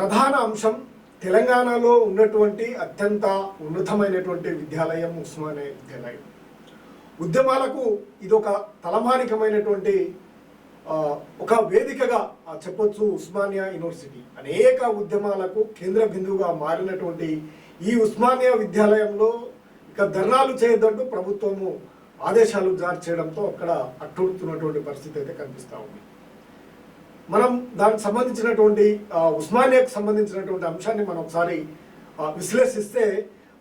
ప్రధాన అంశం తెలంగాణలో ఉన్నటువంటి అత్యంత ఉన్నతమైనటువంటి విద్యాలయం ఉస్మానియా విద్యాలయం. ఉద్యమాలకు ఇదొక తలమానికమైనటువంటి ఒక వేదికగా ఆ, చెప్పొచ్చు ఉస్మానియా యూనివర్సిటీ. అనేక ఉద్యమాలకు కేంద్ర బిందువుగా మారినటువంటి ఈ ఉస్మానియా విద్యాలయంలో ఇక ధర్నాలు చేయొద్దంటూ ప్రభుత్వము ఆదేశాలు జారీ చేయడంతో అక్కడ అట్టుడుతున్నటువంటి పరిస్థితి అయితే కనిపిస్తూ ఉంది. మనం దానికి సంబంధించినటువంటి ఉస్మానియాకు సంబంధించినటువంటి అంశాన్ని మనం ఒకసారి విశ్లేషిస్తే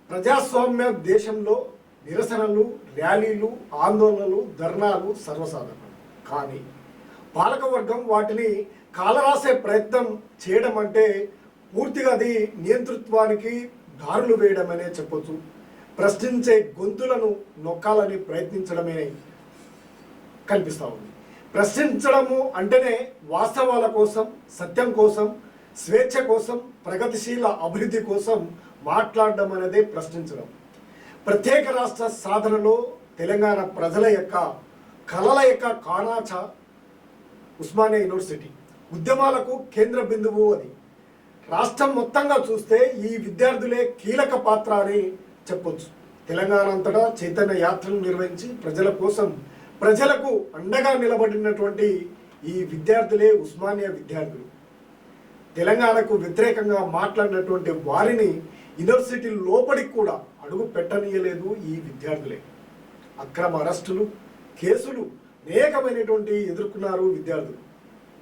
ప్రజాస్వామ్య దేశంలో నిరసనలు ర్యాలీలు ఆందోళనలు ధర్నాలు సర్వసాధారణం. కానీ పాలకవర్గం వాటిని కాలరాసే ప్రయత్నం చేయడం అంటే పూర్తిగా అది నియంతృత్వానికి దారులు వేయడమనే చెప్పొచ్చు. ప్రశ్నించే గొంతులను నొక్కాలని ప్రయత్నించడమే కనిపిస్తూ ఉంది. ప్రశ్నించడము అంటేనే వాస్తవాల కోసం సత్యం కోసం స్వేచ్ఛ కోసం ప్రగతిశీల అభివృద్ధి కోసం మాట్లాడడం అనేది ప్రశ్నించడం. ప్రత్యేక రాష్ట్ర సాధనలో తెలంగాణ ప్రజల యొక్క కళల యొక్క కానాచ ఉస్మానియా యూనివర్సిటీ. ఉద్యమాలకు కేంద్ర బిందువు అది. రాష్ట్రం మొత్తంగా చూస్తే ఈ విద్యార్థులే కీలక పాత్ర అని చెప్పొచ్చు. తెలంగాణ అంతటా చైతన్య యాత్రలు నిర్వహించి ప్రజల కోసం ప్రజలకు అండగా నిలబడినటువంటి ఈ విద్యార్థులే ఉస్మానియా విద్యార్థులు. తెలంగాణకు వ్యతిరేకంగా మాట్లాడినటువంటి వారిని యూనివర్సిటీ లోపలికి కూడా అడుగు పెట్టనీయలేదు ఈ విద్యార్థులే. అక్రమ అరెస్టులు కేసులు అనేకమైనటువంటి ఎదుర్కొన్నారు విద్యార్థులు.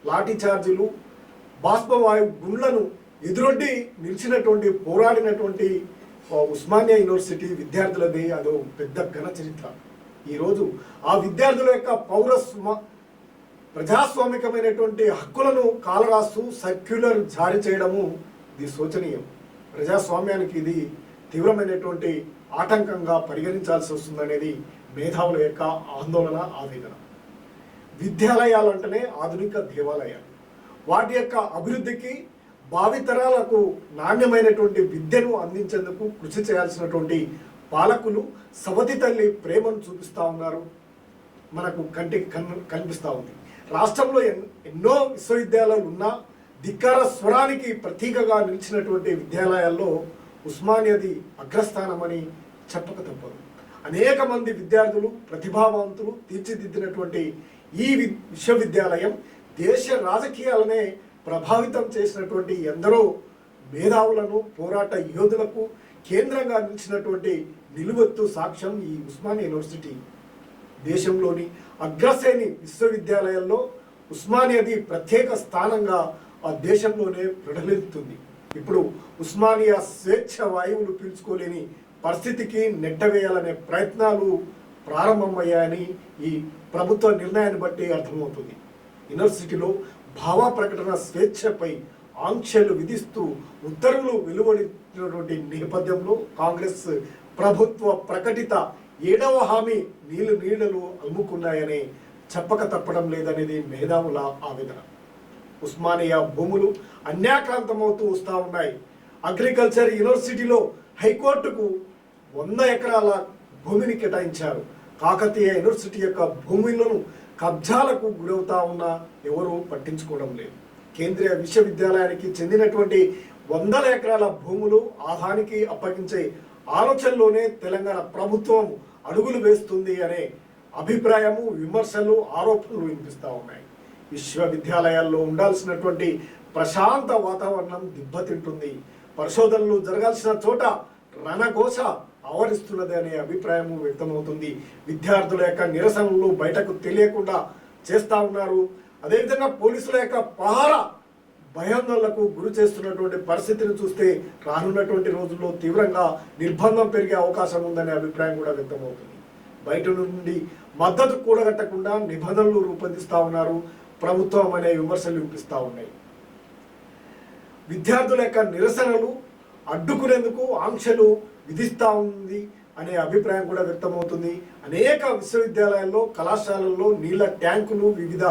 లాఠీ చార్జీలు బాష్పవాయు గుండ్లను ఎదురొడ్డి నిలిచినటువంటి పోరాడినటువంటి ఉస్మానియా యూనివర్సిటీ విద్యార్థులది. అదో పెద్ద ఘన చరిత్ర. ఈరోజు ఆ విద్యార్థుల యొక్క పౌరస్వ ప్రజాస్వామికమైనటువంటి హక్కులను కాలరాస్తూ సర్క్యులర్ జారీ చేయడము ఇది శోచనీయం. ప్రజాస్వామ్యానికి ఇది తీవ్రమైనటువంటి ఆటంకంగా పరిగణించాల్సి వస్తుందనేది మేధావుల యొక్క ఆందోళన ఆవేదన. విద్యాలయాలు అంటేనే ఆధునిక దేవాలయాలు. వాటి యొక్క అభివృద్ధికి భావితరాలకు నాణ్యమైనటువంటి విద్యను అందించేందుకు కృషి చేయాల్సినటువంటి పాలకులు సవతి తల్లి ప్రేమను చూపిస్తూ ఉన్నారు. మనకు కంటికి కన్ను కనిపిస్తూ ఉంది. రాష్ట్రంలో ఎన్- ఎన్నో విశ్వవిద్యాలయాలు ఉన్నా ధిక్కార స్వరానికి ప్రతీకగా నిలిచినటువంటి విద్యాలయాల్లో ఉస్మానియాది అగ్రస్థానమని చెప్పక తప్పదు. అనేక మంది విద్యార్థులు ప్రతిభావంతులు తీర్చిదిద్దినటువంటి ఈ విశ్వవిద్యాలయం దేశ రాజకీయాలనే ప్రభావితం చేసినటువంటి ఎందరో మేధావులను పోరాట యోధులకు కేంద్రంగా నిలిచినటువంటి నిలువెత్తు సాక్ష్యం ఈ ఉస్మానియా యూనివర్సిటీ దేశంలోని అగ్రశ్రేణి విశ్వవిద్యాలయాల్లో ఉస్మానియాది ప్రత్యేక స్థానంగా ఆ దేశంలోనే ప్రడలెత్తుంది ఇప్పుడు ఉస్మానియా స్వేచ్ఛ వాయువులు పీల్చుకోలేని పరిస్థితికి నెట్టవేయాలనే ప్రయత్నాలు ప్రారంభమయ్యాయని ఈ ప్రభుత్వ నిర్ణయాన్ని బట్టి అర్థమవుతుంది. యూనివర్సిటీలో భావ ప్రకటన స్వేచ్ఛపై ఆంక్షలు విధిస్తూ ఉత్తర్వులు వెలువడినటువంటి నేపథ్యంలో కాంగ్రెస్ ప్రభుత్వ ప్రకటిత ఏడవ హామీ నీళ్ళు నీడలు అమ్ముకున్నాయని చెప్పక తప్పడం లేదనేది మేధావుల ఆవేదన. ఉస్మానియా భూములు అన్యాక్రాంతమవుతూ వస్తూ ఉన్నాయి. అగ్రికల్చర్ యూనివర్సిటీలో హైకోర్టుకు వంద ఎకరాల భూమిని కేటాయించారు. కాకతీయ యూనివర్సిటీ యొక్క భూములను కబ్జాలకు గురవుతా ఉన్నా ఎవరూ పట్టించుకోవడం లేదు. కేంద్రీయ విశ్వవిద్యాలయానికి చెందినటువంటి వందల ఎకరాల భూములు ఆహానికి అప్పగించే ఆలోచనలోనే తెలంగాణ ప్రభుత్వం అడుగులు వేస్తుంది అనే అభిప్రాయము విమర్శలు ఆరోపణలు వినిపిస్తూ ఉన్నాయి. విశ్వవిద్యాలయాల్లో ఉండాల్సినటువంటి ప్రశాంత వాతావరణం దెబ్బతింటుంది. పరిశోధనలు జరగాల్సిన చోట రణఘోష ఆవరిస్తున్నది అనే అభిప్రాయము వ్యక్తమవుతుంది. విద్యార్థుల యొక్క నిరసనలు బయటకు తెలియకుండా చేస్తా ఉన్నారు. అదేవిధంగా పోలీసుల యొక్క పహారా భయాందోళనకు గురి చేస్తున్నటువంటి పరిస్థితిని చూస్తే రానున్నటువంటి రోజుల్లో తీవ్రంగా నిర్బంధం పెరిగే అవకాశం ఉందనే అభిప్రాయం కూడా వ్యక్తమవుతుంది. బయట నుండి మద్దతు కూడగట్టకుండా నిబంధనలు రూపొందిస్తూ ఉన్నారు. ప్రభుత్వం అనే విమర్శలు వినిపిస్తూ ఉన్నాయి. విద్యార్థుల యొక్క నిరసనలు అడ్డుకునేందుకు ఆంక్షలు విధిస్తూ ఉంది అనే అభిప్రాయం కూడా వ్యక్తమవుతుంది. అనేక విశ్వవిద్యాలయాల్లో కళాశాలల్లో నీళ్ళ ట్యాంకులు వివిధ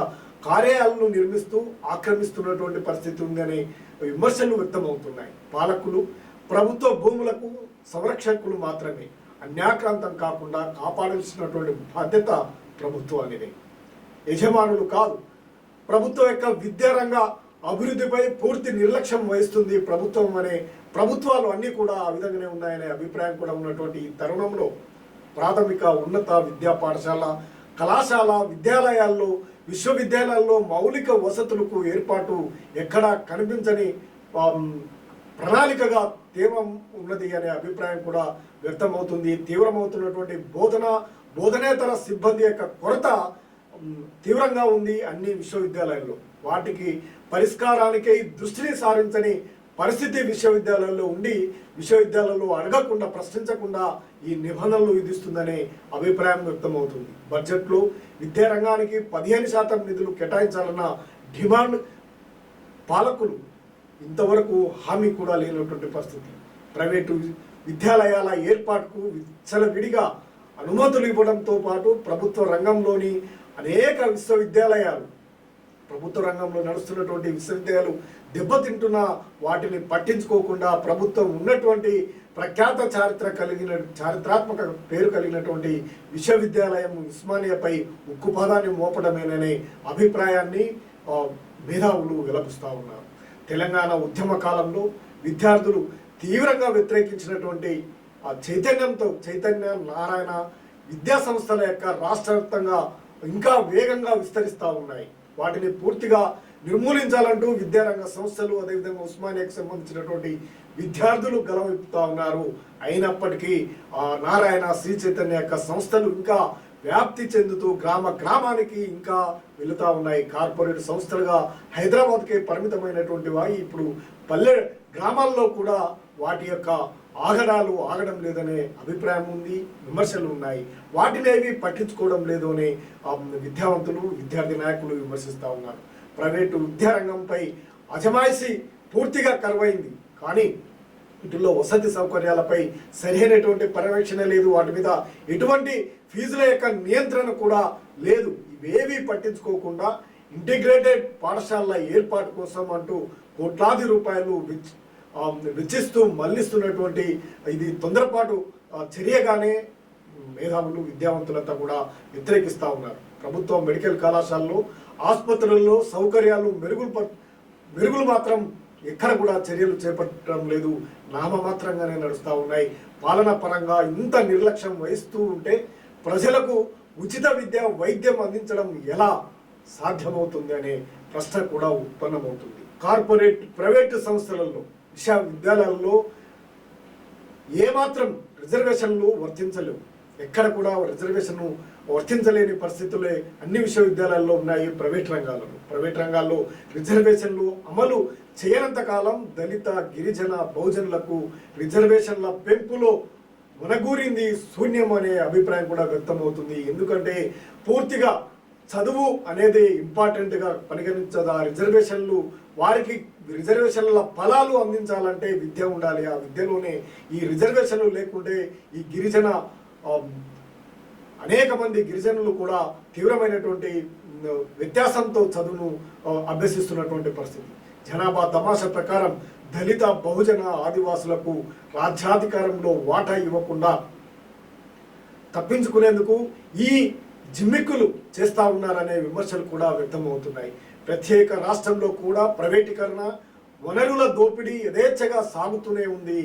కార్యాలను నిర్మిస్తూ ఆక్రమిస్తున్నటువంటి పరిస్థితి ఉందనే విమర్శలు వ్యక్తమవుతున్నాయి. పాలకులు ప్రభుత్వ భూములకు సంరక్షకులు మాత్రమే. అన్యాక్రాంతం కాకుండా కాపాడాల్సినటువంటి బాధ్యత ప్రభుత్వానిదే. యజమానులు కాదు ప్రభుత్వం యొక్క విద్యారంగ అభివృద్ధిపై పూర్తి నిర్లక్ష్యం వహిస్తుంది ప్రభుత్వం అనే ప్రభుత్వాలు అన్నీ కూడా ఆ విధంగానే ఉన్నాయనే అభిప్రాయం కూడా ఉన్నటువంటి ఈ తరుణంలో ప్రాథమిక ఉన్నత విద్యా పాఠశాల కళాశాల విద్యాలయాల్లో విశ్వవిద్యాలయాల్లో మౌలిక వసతులకు ఏర్పాటు ఎక్కడా కనిపించని ప్రణాళికగా తీవ్రం ఉన్నది అనే అభిప్రాయం కూడా వ్యక్తమవుతుంది. తీవ్రమవుతున్నటువంటి బోధన బోధనేతర సిబ్బంది యొక్క కొరత తీవ్రంగా ఉంది అన్ని విశ్వవిద్యాలయాల్లో వాటికి పరిష్కారానికై దృష్టిని సారించని పరిస్థితి విశ్వవిద్యాలయంలో ఉండి విశ్వవిద్యాలయంలో అడగకుండా ప్రశ్నించకుండా ఈ నిబంధనలు విధిస్తుందనే అభిప్రాయం వ్యక్తమవుతుంది. బడ్జెట్లో విద్యారంగానికి పదిహేను శాతం నిధులు కేటాయించాలన్న డిమాండ్ పాలకులు ఇంతవరకు హామీ కూడా లేనటువంటి పరిస్థితి. ప్రైవేటు విద్యాలయాల ఏర్పాటుకు విచ్చలవిడిగా అనుమతులు ఇవ్వడంతో పాటు ప్రభుత్వ రంగంలోని అనేక విశ్వవిద్యాలయాలు ప్రభుత్వ రంగంలో నడుస్తున్నటువంటి విశ్వవిద్యాలయాలు దెబ్బతింటున్న వాటిని పట్టించుకోకుండా ప్రభుత్వం ఉన్నటువంటి ప్రఖ్యాత చారిత్ర కలిగిన చారిత్రాత్మక పేరు కలిగినటువంటి విశ్వవిద్యాలయం ఉస్మానియాపై ఉక్కుపాదాన్ని మోపడమేననే అభిప్రాయాన్ని మేధావులు విలపిస్తూ ఉన్నారు. తెలంగాణ ఉద్యమ కాలంలో విద్యార్థులు తీవ్రంగా వ్యతిరేకించినటువంటి ఆ చైతన్యంతో చైతన్య నారాయణ విద్యా సంస్థల యొక్క రాష్ట్రవ్యాప్తంగా ఇంకా వేగంగా విస్తరిస్తూ ఉన్నాయి. వాటిని పూర్తిగా నిర్మూలించాలంటూ విద్యారంగ సంస్థలు అదేవిధంగా ఉస్మానియాకు సంబంధించినటువంటి విద్యార్థులు గలవిపుతా ఉన్నారు. అయినప్పటికీ నారాయణ శ్రీ చైతన్య యొక్క సంస్థలు ఇంకా వ్యాప్తి చెందుతూ గ్రామ గ్రామానికి ఇంకా వెళుతూ ఉన్నాయి. కార్పొరేట్ సంస్థలుగా హైదరాబాద్కే పరిమితమైనటువంటి వాయి ఇప్పుడు పల్లె గ్రామాల్లో కూడా వాటి యొక్క ఆగడాలు ఆగడం లేదనే అభిప్రాయం ఉంది విమర్శలు ఉన్నాయి. వాటినేవి పట్టించుకోవడం లేదు అని విద్యావంతులు విద్యార్థి నాయకులు విమర్శిస్తూ ఉన్నారు. ప్రైవేటు విద్యారంగంపై అజమాయిషి పూర్తిగా కరువైంది. కానీ వీటిల్లో వసతి సౌకర్యాలపై సరైనటువంటి పర్యవేక్షణ లేదు. వాటి మీద ఎటువంటి ఫీజుల యొక్క నియంత్రణ కూడా లేదు. ఇవేవి పట్టించుకోకుండా ఇంటిగ్రేటెడ్ పాఠశాలల ఏర్పాటు కోసం అంటూ కోట్లాది రూపాయలు వెచ్చిస్తూ మళ్ళిస్తున్నటువంటి ఇది తొందరపాటు చర్యగానే మేధావులు విద్యావంతులంతా కూడా వ్యతిరేకిస్తూ ఉన్నారు. ప్రభుత్వ మెడికల్ కళాశాలలో ఆసుపత్రుల్లో సౌకర్యాలు మెరుగులు ప- మెరుగులు మాత్రం ఎక్కడ కూడా చర్యలు చేపట్టడం లేదు. నామమాత్రంగానే నడుస్తూ ఉన్నాయి. పాలన పరంగా ఇంత నిర్లక్ష్యం వహిస్తూ ఉంటే ప్రజలకు ఉచిత విద్య వైద్యం అందించడం ఎలా సాధ్యమవుతుంది అనే ప్రశ్న కూడా ఉత్పన్నమవుతుంది. కార్పొరేట్ ప్రైవేటు సంస్థలలో విశ్వవిద్యాలయాల్లో ఏమాత్రం రిజర్వేషన్లు వర్తించలేవు. ఎక్కడ కూడా రిజర్వేషన్ వర్తించలేని పరిస్థితులే అన్ని విశ్వవిద్యాలయాల్లో ఉన్నాయి ప్రైవేట్ రంగాల్లో ప్రైవేట్ రంగాల్లో రిజర్వేషన్లు అమలు చేయనంత కాలం దళిత గిరిజన బహుజనులకు రిజర్వేషన్ల పెంపులో వనగూరింది శూన్యం అనే అభిప్రాయం కూడా వ్యక్తమవుతుంది. ఎందుకంటే పూర్తిగా చదువు అనేది ఇంపార్టెంట్గా పరిగణించదు? ఆ రిజర్వేషన్లు వారికి రిజర్వేషన్ల ఫలాలు అందించాలంటే విద్య ఉండాలి. ఆ విద్యలోనే ఈ రిజర్వేషన్లు లేకుంటే ఈ గిరిజన అనేక మంది గిరిజనులు కూడా తీవ్రమైనటువంటి వ్యత్యాసంతో చదువును అభ్యసిస్తున్నటువంటి పరిస్థితి. జనాభా తమాషా ప్రకారం దళిత బహుజన ఆదివాసులకు రాజ్యాధికారంలో వాటా ఇవ్వకుండా తప్పించుకునేందుకు ఈ జిమ్మిక్కులు చేస్తా ఉన్నారనే విమర్శలు కూడా వ్యక్తమవుతున్నాయి. ప్రత్యేక రాష్ట్రంలో కూడా ప్రైవేటీకరణ వనరుల దోపిడీ యథేచ్ఛగా సాగుతూనే ఉంది.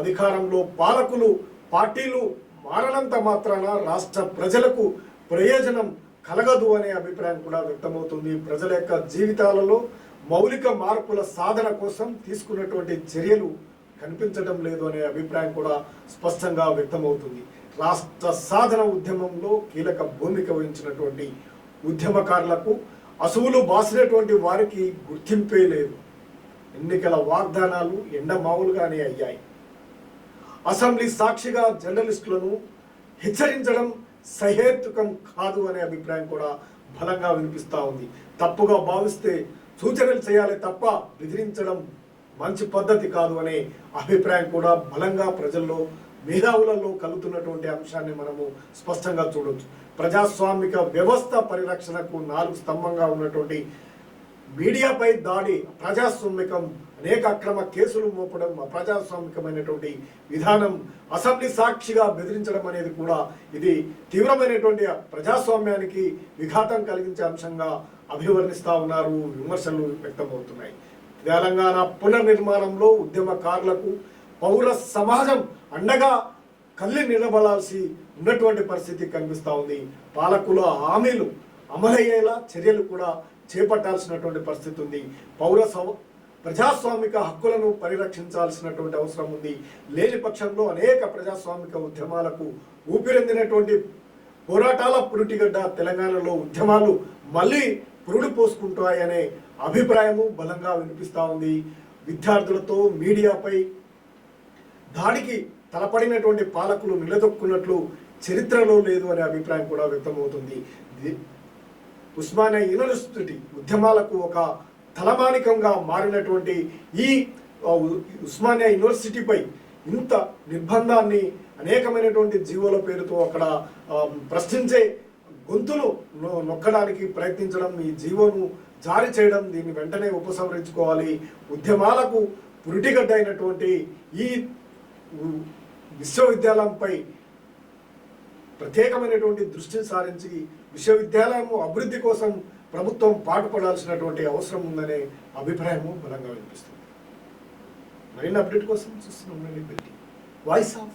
అధికారంలో పాలకులు పార్టీలు మారనంత మాత్రాన రాష్ట్ర ప్రజలకు ప్రయోజనం కలగదు అనే అభిప్రాయం కూడా వ్యక్తమవుతుంది. ప్రజల యొక్క జీవితాలలో మౌలిక మార్పుల సాధన కోసం తీసుకున్నటువంటి చర్యలు కనిపించడం లేదు అనే అభిప్రాయం కూడా స్పష్టంగా వ్యక్తమవుతుంది. రాష్ట్ర సాధన ఉద్యమంలో కీలక భూమిక వహించినటువంటి ఉద్యమకారులకు అసువులు బాసినటువంటి వారికి గుర్తింపే లేదు. ఎన్నికల వాగ్దానాలు ఎండమావులుగానే అయ్యాయి. అసెంబ్లీ సాక్షిగా జర్నలిస్టులను హెచ్చరించడం సహేతుకం కాదు అనే అభిప్రాయం కూడా బలంగా వినిపిస్తూ ఉంది. తప్పుగా భావిస్తే సూచనలు చేయాలి తప్ప బెదిరించడం మంచి పద్ధతి కాదు అనే అభిప్రాయం కూడా బలంగా ప్రజల్లో మేధావులలో కలుగుతున్నటువంటి అంశాన్ని మనము స్పష్టంగా చూడొచ్చు. ప్రజాస్వామిక వ్యవస్థ పరిరక్షణకు నాలుగు స్తంభంగా ఉన్నటువంటి మీడియాపై దాడి ప్రజాస్వామికం అనేక అక్రమ కేసులు మోపడం అప్రజాస్వామికమైనటువంటి విధానం అసెంబ్లీ సాక్షిగా బెదిరించడం అనేది కూడా ఇది తీవ్రమైనటువంటి ప్రజాస్వామ్యానికి విఘాతం కలిగించే అంశంగా అభివర్ణిస్తా ఉన్నారు. విమర్శలు వ్యక్తమవుతున్నాయి. తెలంగాణ పునర్నిర్మాణంలో ఉద్యమకారులకు పౌర సమాజం అండగా కళ్ళి నిలబడాల్సి ఉన్నటువంటి పరిస్థితి కనిపిస్తూ ఉంది. పాలకుల హామీలు అమలయ్యేలా చర్యలు కూడా చేపట్టాల్సినటువంటి పరిస్థితి ఉంది. పౌర ప్రజాస్వామిక హక్కులను పరిరక్షించాల్సినటువంటి అవసరం ఉంది. లేని పక్షంలో అనేక ప్రజాస్వామిక ఉద్యమాలకు ఊపిరందినటువంటి పోరాటాల పురుటిగడ్డ తెలంగాణలో ఉద్యమాలు మళ్ళీ పురుడు పోసుకుంటాయనే అభిప్రాయము బలంగా వినిపిస్తూ ఉంది. విద్యార్థులతో మీడియాపై దాడికి తలపడినటువంటి పాలకులు నిలదొక్కున్నట్లు చరిత్రలో లేదు అనే అభిప్రాయం కూడా వ్యక్తమవుతుంది. ఉస్మానియా యూనివర్సిటీ ఉద్యమాలకు ఒక తలమానికంగా మారినటువంటి ఈ ఉస్మానియా యూనివర్సిటీపై ఇంత నిర్బంధాన్ని అనేకమైనటువంటి జీవోల పేరుతో అక్కడ ప్రశ్నించే గొంతులు నొక్కడానికి ప్రయత్నించడం ఈ జీవోను జారీ చేయడం దీన్ని వెంటనే ఉపసంహరించుకోవాలి. ఉద్యమాలకు పురిటిగడ్డ అయినటువంటి ఈ విశ్వవిద్యాలయంపై ప్రత్యేకమైనటువంటి దృష్టిని సారించి విశ్వవిద్యాలయం అభివృద్ధి కోసం ప్రభుత్వం పాటుపడాల్సినటువంటి అవసరం ఉందనే అభిప్రాయము బలంగా వినిపిస్తుంది. మరిన్ని అప్డేట్ కోసం చూస్తున్నాం వాయిస్ ఆఫ్